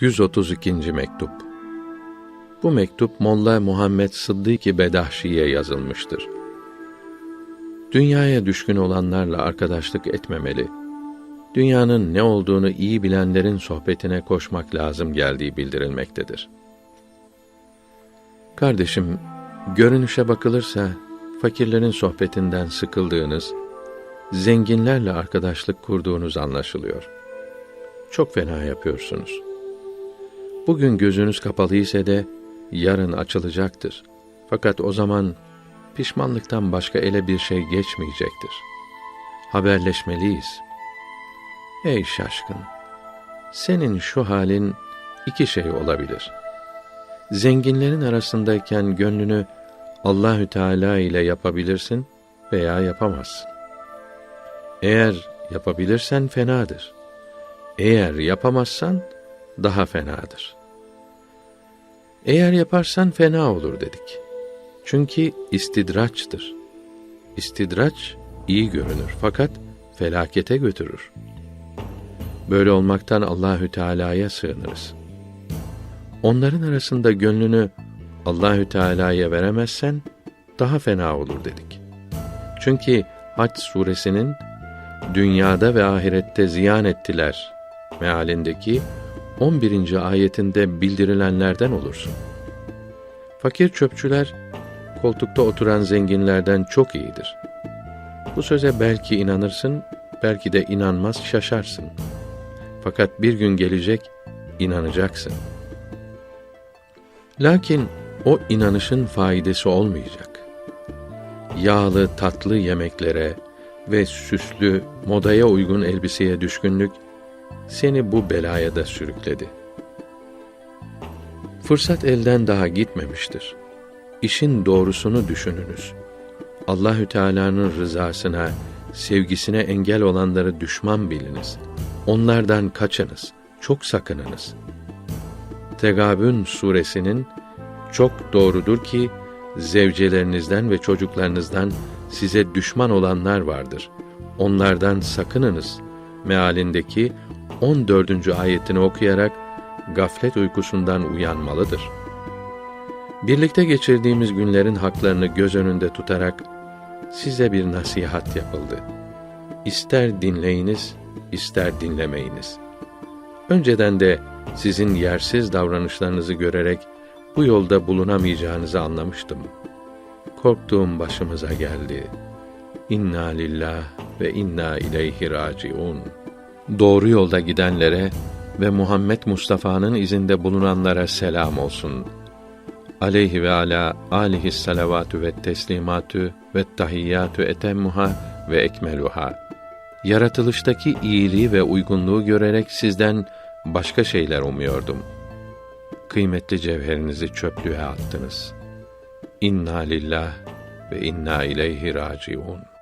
132. mektup. Bu mektup Molla Muhammed Sıddık Bedahşi'ye yazılmıştır. Dünyaya düşkün olanlarla arkadaşlık etmemeli. Dünyanın ne olduğunu iyi bilenlerin sohbetine koşmak lazım geldiği bildirilmektedir. Kardeşim, görünüşe bakılırsa fakirlerin sohbetinden sıkıldığınız, zenginlerle arkadaşlık kurduğunuz anlaşılıyor. Çok fena yapıyorsunuz. Bugün gözünüz kapalı ise de yarın açılacaktır. Fakat o zaman pişmanlıktan başka ele bir şey geçmeyecektir. Haberleşmeliyiz. Ey şaşkın! Senin şu halin iki şey olabilir. Zenginlerin arasındayken gönlünü Allahü Teala ile yapabilirsin veya yapamazsın. Eğer yapabilirsen fenadır. Eğer yapamazsan daha fenadır. Eğer yaparsan fena olur dedik. Çünkü istidraçtır. İstidraç iyi görünür fakat felakete götürür. Böyle olmaktan Allahü Teala'ya sığınırız. Onların arasında gönlünü Allahü Teala'ya veremezsen daha fena olur dedik. Çünkü Hac suresinin dünyada ve ahirette ziyan ettiler mealindeki 11. ayetinde bildirilenlerden olursun. Fakir çöpçüler koltukta oturan zenginlerden çok iyidir. Bu söze belki inanırsın, belki de inanmaz şaşarsın. Fakat bir gün gelecek inanacaksın. Lakin o inanışın faydası olmayacak. Yağlı tatlı yemeklere ve süslü modaya uygun elbiseye düşkünlük seni bu belaya da sürükledi. Fırsat elden daha gitmemiştir. İşin doğrusunu düşününüz. Allahü Teala'nın rızasına, sevgisine engel olanları düşman biliniz. Onlardan kaçınız, çok sakınınız. Tegabün suresinin çok doğrudur ki zevcelerinizden ve çocuklarınızdan size düşman olanlar vardır. Onlardan sakınınız mealindeki 14. ayetini okuyarak gaflet uykusundan uyanmalıdır. Birlikte geçirdiğimiz günlerin haklarını göz önünde tutarak size bir nasihat yapıldı. İster dinleyiniz, ister dinlemeyiniz. Önceden de sizin yersiz davranışlarınızı görerek bu yolda bulunamayacağınızı anlamıştım. Korktuğum başımıza geldi. İnna lillah ve inna ileyhi raciun. Doğru yolda gidenlere ve Muhammed Mustafa'nın izinde bulunanlara selam olsun. Aleyhi ve ala alihi salavatü ve teslimatü ve tahiyyatü etemmuha ve ekmeluha. Yaratılıştaki iyiliği ve uygunluğu görerek sizden başka şeyler umuyordum. Kıymetli cevherinizi çöplüğe attınız. İnna lillah ve inna ileyhi raciun.